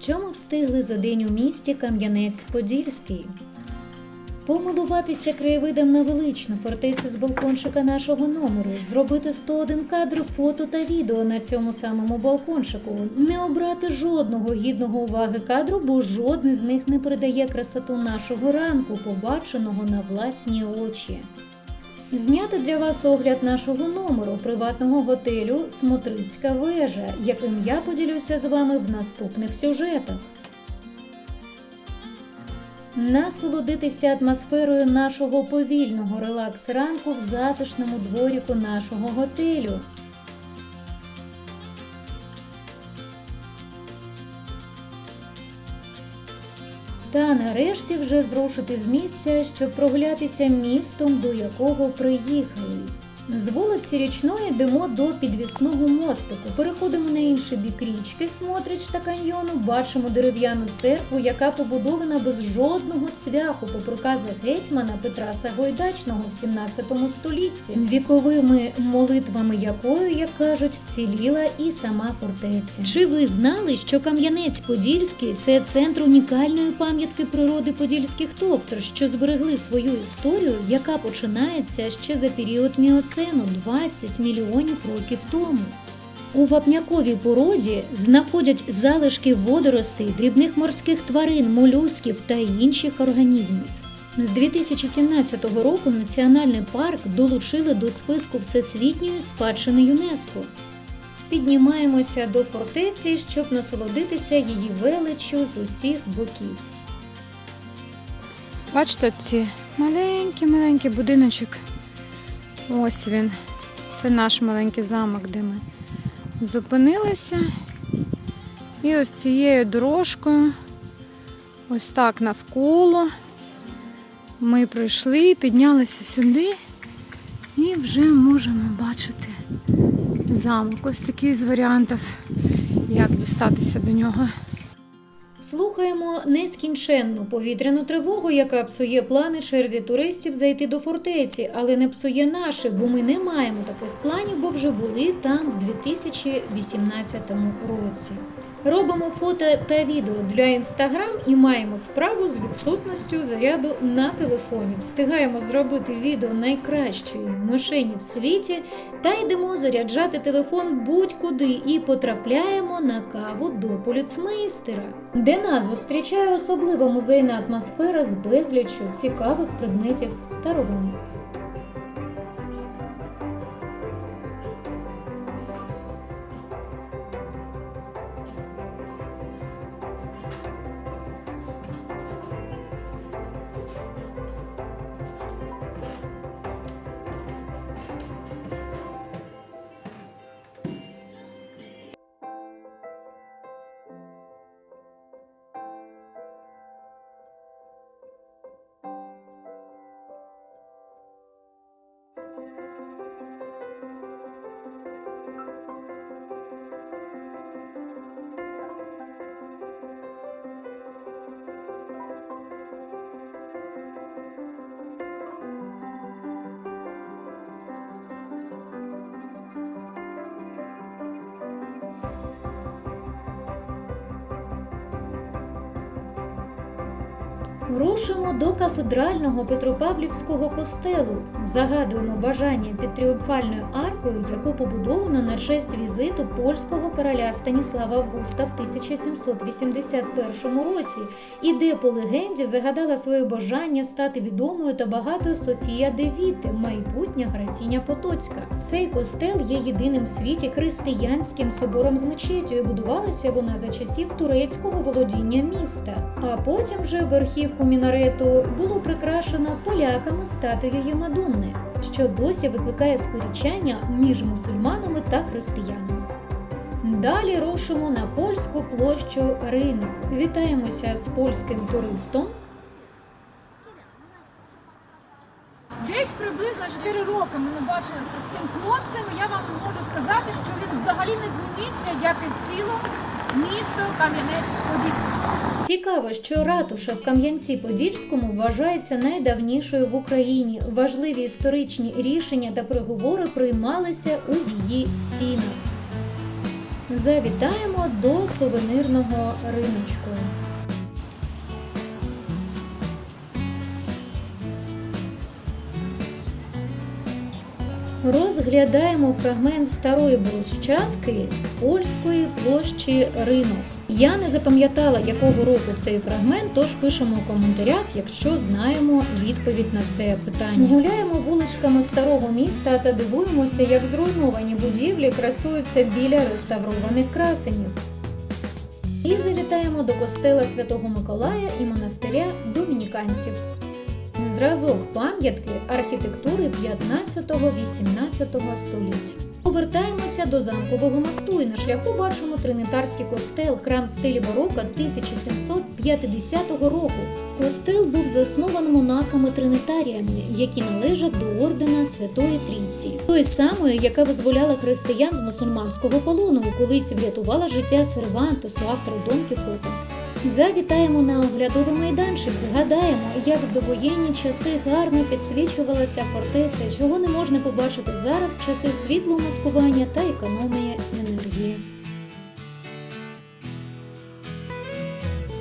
Що ми встигли за день у місті Кам'янець-Подільський? Помилуватися краєвидом на величну фортецю з балкончика нашого номеру, зробити 101 кадр фото та відео на цьому самому балкончику, не обрати жодного гідного уваги кадру, бо жодний з них не передає красоту нашого ранку, побаченого на власні очі. Зняти для вас огляд нашого номеру приватного готелю Смотрицька вежа, яким я поділюся з вами в наступних сюжетах. Насолодитися атмосферою нашого повільного релакс ранку в затишному дворіку нашого готелю. Та нарешті вже зрушити з місця, щоб прогулятися містом, до якого приїхали. З вулиці річної йдемо до підвісного мостику. Переходимо на інший бік річки Смотрич та каньйону. Бачимо дерев'яну церкву, яка побудована без жодного цвяху по проказах гетьмана Петра Сагайдачного в 17 столітті, віковими молитвами якою, як кажуть, вціліла і сама фортеця. Чи ви знали, що Кам'янець-Подільський це центр унікальної пам'ятки природи подільських товтр, що зберегли свою історію, яка починається ще за період міоцену 20 мільйонів років тому. У вапняковій породі знаходять залишки водоростей, дрібних морських тварин, молюсків та інших організмів. З 2017 року національний парк долучили до списку Всесвітньої спадщини ЮНЕСКО. Піднімаємося до фортеці, щоб насолодитися її величчю з усіх боків. Бачите, ці маленький-маленький будиночок. Ось він. Це наш маленький замок, де ми зупинилися. І ось цією дорожкою, ось так навколо. Ми прийшли, піднялися сюди і вже можемо бачити замок. Ось такий з варіантів, як дістатися до нього. Слухаємо нескінченну повітряну тривогу, яка псує плани черзі туристів зайти до фортеці, але не псує наші, бо ми не маємо таких планів, бо вже були там в 2018 році. Робимо фото та відео для інстаграм і маємо справу з відсутністю заряду на телефоні. Встигаємо зробити відео найкращої мишені в світі та йдемо заряджати телефон будь-куди і потрапляємо на каву до поліцмейстера, де нас зустрічає особлива музейна атмосфера з безліччю цікавих предметів старовини. Рушимо до кафедрального Петропавлівського костелу. Загадуємо бажання під тріумфальною аркою, яку побудовано на честь візиту польського короля Станіслава Августа в 1781 році, і де по легенді загадала своє бажання стати відомою та багатою Софія Девіти, майбутня графіня Потоцька. Цей костел є єдиним в світі християнським собором з мечетю, і будувалася вона за часів турецького володіння міста. А потім вже верхівку мінарету було прикрашено поляками статуєю Мадонни, що досі викликає сперечання між мусульманами та християнами. Далі рушимо на польську площу Ринок. Вітаємося з польським туристом. Десь приблизно 4 роки ми не бачилися з цим хлопцем. і Я вам можу сказати, що він взагалі не змінився, як і в цілому місто Кам'янець-Подільський. Цікаво, що ратуша в Кам'янці-Подільському вважається найдавнішою в Україні. Важливі історичні рішення та приговори приймалися у її стінах. Завітаємо до сувенирного риночку. Розглядаємо фрагмент старої брусчатки польської площі ринок. Я не запам'ятала, якого року цей фрагмент, тож пишемо у коментарях, якщо знаємо відповідь на це питання. Гуляємо вуличками старого міста та дивуємося, як зруйновані будівлі красуються біля реставрованих красенів. І завітаємо до костела Святого Миколая і монастиря домініканців. Зразок пам'ятки архітектури 15-18 століть. Повертаємося до замкового мосту і на шляху бачимо Тринитарський костел, храм в стилі барока 1750 року. Костел був заснований монахами-тринитаріями, які належать до ордена Святої Трійці, тої самої, яка визволяла християн з мусульманського полону і колись врятувала життя Сервантесу, автору Дон Кіхота. Завітаємо на оглядовий майданчик, згадаємо, як в довоєнні часи гарно підсвічувалася фортеця, чого не можна побачити зараз в часи світлого маскування та економії енергії.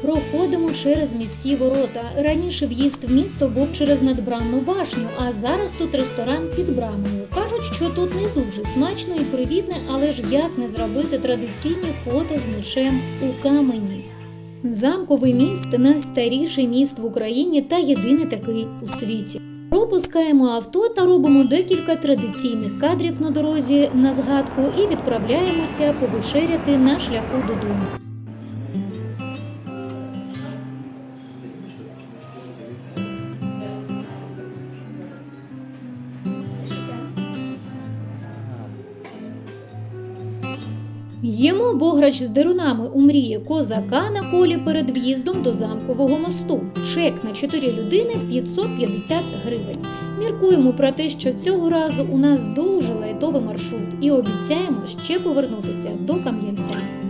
Проходимо через міські ворота. Раніше в'їзд в місто був через надбранну башню, а зараз тут ресторан під брамою. Кажуть, що тут не дуже смачно і привітне, але ж як не зробити традиційні фото з мечем у камені. Замковий міст найстаріший міст в Україні та єдиний такий у світі. Пропускаємо авто та робимо декілька традиційних кадрів на дорозі на згадку і відправляємося повечеряти на шляху додому. Їмо бограч з дерунами у мрії козака на колі перед в'їздом до замкового мосту. Чек на 4 людини 550 гривень. Міркуємо про те, що цього разу у нас дуже лайтовий маршрут і обіцяємо ще повернутися до Кам'янця.